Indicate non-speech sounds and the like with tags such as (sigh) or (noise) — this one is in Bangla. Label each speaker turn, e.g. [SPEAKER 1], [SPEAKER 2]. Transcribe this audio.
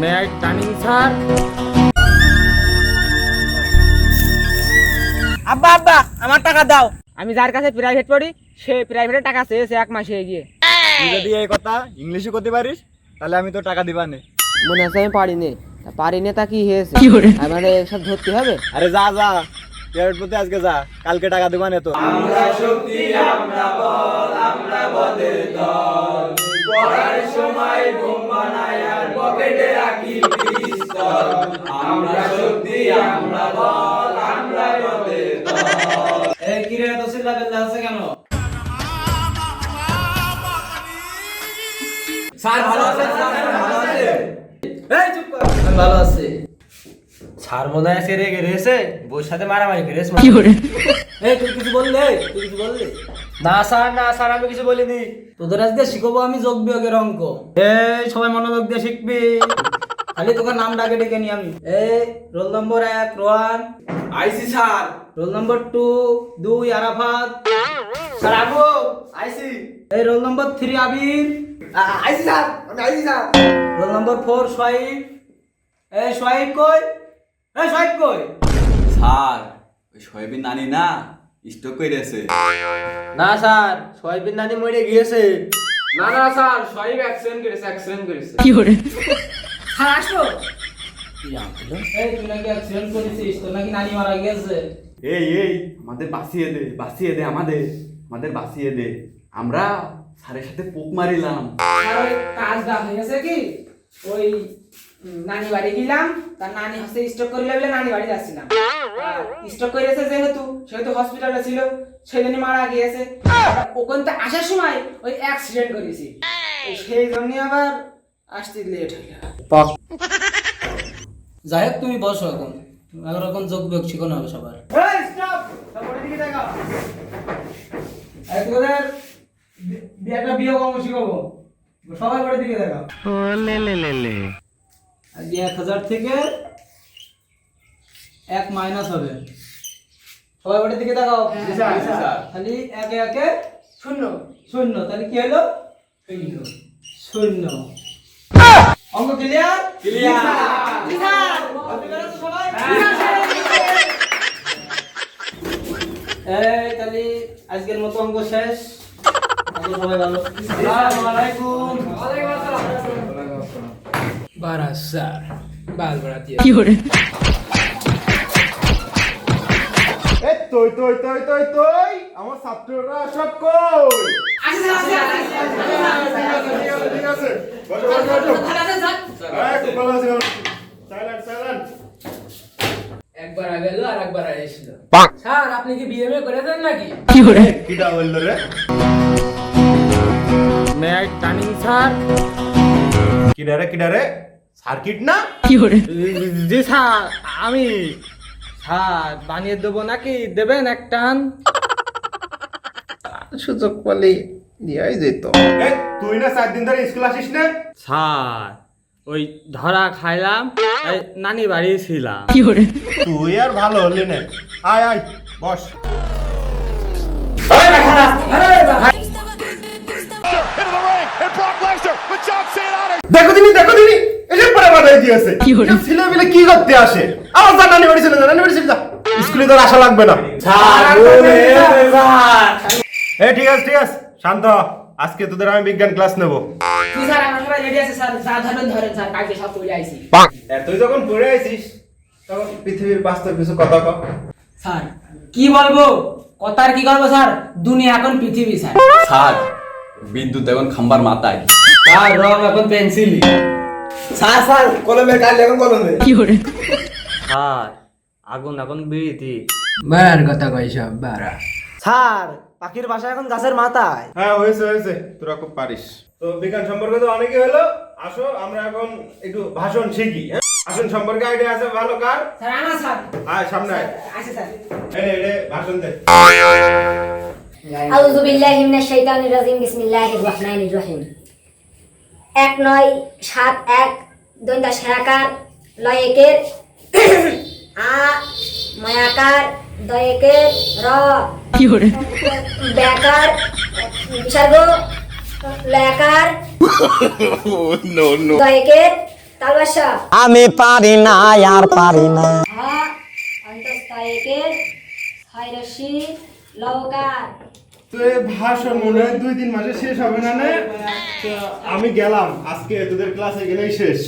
[SPEAKER 1] মে আই স্যার
[SPEAKER 2] আব্বা আব্বা আমার টাকা দাও।
[SPEAKER 1] আমি যার কাছে প্রাইভেট পড়ি সে প্রাইভেটে টাকা চেয়েছে এক মাসে গিয়ে
[SPEAKER 3] তুই যদি এই কথা ইংলিশে করতে পারিস তাহলে আমি তো টাকা দিবা নে
[SPEAKER 1] মনে আছে আমি পারিনি। তা পারিনি তা কি হয়েছে? আমার সব ধরতে হবে?
[SPEAKER 3] আরে যা যা। প্রাইভেট পড়তে আজকে যা। কালকে টাকা দিবা নে তো
[SPEAKER 2] এই স্যার ভালো আছে ভালো আছে এই চুপ কর। আমি ভালো আছি।
[SPEAKER 4] ছাড় মনে হয় সে রেগে রয়েছে। বউর সাথে মারামারি করেছে
[SPEAKER 2] এই তুই কিছু বললে? তুই কিছু বললি?
[SPEAKER 4] না স্যার না স্যার আমি কিছু বলিনি।
[SPEAKER 2] তোদের আজকে শিখব আমি যোগ বিয়োগের অঙ্ক। এই সবাই মনোযোগ দিয়ে শিখবি। খালি তোকে নাম ডাকে ডেকে নি আমি। এই রোল নম্বর এক রোহান আইসি স্যার। রোল নম্বর টু দুই আরাফাত। স্যার আবু আইসি। এই রোল নম্বর থ্রি আবির। আইসি স্যার আমি আইসি sir. Roll number four Soaib Soaib কই? এই সোয়াইব কই?
[SPEAKER 5] স্যার ওই নানি না স্টক করেছে
[SPEAKER 4] না স্যার নানি মরে গিয়েছে।
[SPEAKER 1] না না স্যার অ্যাক্সিডেন্ট করেছে অ্যাক্সিডেন্ট করেছে।
[SPEAKER 2] স্যার আসো এই তুই নাকি অ্যাক্সিডেন্ট করেছিস তোর নাকি নানি মারা গেছে
[SPEAKER 5] এই এই আমাদের বাঁচিয়ে দে বাঁচিয়ে দে আমাদের আমাদের বাঁচিয়ে দে। আমরা স্যারের সাথে পোক মারিলাম।
[SPEAKER 6] আর ওই কাজটা হয়েছে কি? ওই নানি বাড়ি গেলাম তার নানি লাগলে নানি বাড়ি যাচ্ছিলাম। স্টক করেছে যেহেতু সেহেতু হসপিটালে ছিল সেদিনই মারা গিয়েছে। ওখান থেকে আসার সময় ওই অ্যাক্সিডেন্ট করেছি। সেই জন্য আবার আসতে লেট হয়ে গেল।
[SPEAKER 2] যাই হোক তুমি বসো এখন। এখন এখন যোগ বিয়োগ শিখানো হবে সবার। এই স্টপ সবার দিকে তাকাও। এই তোদের বি- বি- একটা বিয়োগ অঙ্ক শিখাবো সবাই করে দিকে এক হাজার থেকে এক মাইনাস হবে। সবাই করে দিকে দেখাও। খালি একে একে
[SPEAKER 6] শূন্য।
[SPEAKER 2] শূন্য। তাহলে কি হলো? শূন্য। অঙ্ক ক্লিয়ার ক্লিয়ার এই তাহলে আজকের মতো অঙ্ক শেষ। আজকে সবাই ভালো আসসালামু আলাইকুম
[SPEAKER 6] বারা স্যার বাল
[SPEAKER 3] তুই তুই তুই তুই তুই আমার ছাত্ররা সব কই ঠিক আছে বসো বসো বসো এই, খুব ভালো আছি সাইলেন্ট সাইলেন্ট
[SPEAKER 6] একবার আগে আপনি কি বিএমএ করেছেন নাকি
[SPEAKER 3] কিটা বলল রে
[SPEAKER 1] মে আই স্যার
[SPEAKER 3] কিডারে কিডারে? সার্কিট না?
[SPEAKER 1] জি স্যার আমি। স্যার বানিয়ে দেবো নাকি? দেবেন এক টান? সুযোগ পেলে দিয়াই যেত।
[SPEAKER 3] তুই না চার দিন ধরে স্কুল আসিস না?
[SPEAKER 1] স্যার ওই ধরা খাইলাম নানি বাড়ি ছিলাম। কি করে?
[SPEAKER 3] তুই আর ভালো হলি না। আয় আয় বস। দেখো দিনি দেখো দিনি। এই যে পরে দিয়েছে ছেলে মিলে কি করতে আসে? আমার যা নানি বাড়ি চলে যা নানি বাড়ি চলে যা। স্কুলে তোর আশা লাগবে না। এ ঠিক আছে ঠিক আছে। শান্ত আজকে তোদের আমি বিজ্ঞান ক্লাস নেব।
[SPEAKER 6] জি স্যার আমার সবাই রেডি আছে স্যার যা ধরেন ধরেন স্যার কালকে সব চলে আইছি।
[SPEAKER 3] তুই যখন পড়ে আইছিস তখন পৃথিবীর বাস্তব কিছু কথা
[SPEAKER 6] স্যার কি বলব? কথার কি করব স্যার? দুনিয়া এখন পৃথিবী স্যার।
[SPEAKER 5] স্যার বিদ্যুৎ এখন খাম্বার মাথায়।
[SPEAKER 4] স্যার রং এখন পেন্সিলি
[SPEAKER 2] স্যার স্যার কলমের কাল এখন কলমে।
[SPEAKER 1] স্যার আগুন এখন বিড়িতি।
[SPEAKER 6] বার কথা কই সব বারা।
[SPEAKER 2] স্যার পাখির বাসা এখন গাছের মাথায়।
[SPEAKER 3] হ্যাঁ হয়েছে হয়েছে। তোরা খুব পারিস। তো বিজ্ঞান সম্পর্কে তো অনেকই হলো। আসো আমরা এখন একটু ভাষণ শিখি হ্যাঁ? ভাষণ সম্পর্কে আইডিয়া আছে ভালো কার?
[SPEAKER 6] স্যার আমার স্যার।
[SPEAKER 3] আয় সামনে আয়।
[SPEAKER 6] আছে স্যার।
[SPEAKER 3] এনে এনে ভাষণ দে।
[SPEAKER 7] আউযু বিল্লাহি মিনাশ শাইতানির রাজিম বিসমিল্লাহির রহমানির রহিম। এক নয় সাত এক দন্তা সায়াকার লয় একের (clears throat) আ মায়াকার দয়েকের র ব্যাকার বিসর্গ লয়াকার দয়েকের তালবাসা।
[SPEAKER 8] আমি পারি না আর পারি না।
[SPEAKER 7] হা অন্তস্তায়কের ছয় রশ্মি লবকার
[SPEAKER 3] তো এই ভাষণ মনে হয় দুই তিন মাসে শেষ হবে না নে? আমি গেলাম আজকে তোদের ক্লাসে গেলেই শেষ।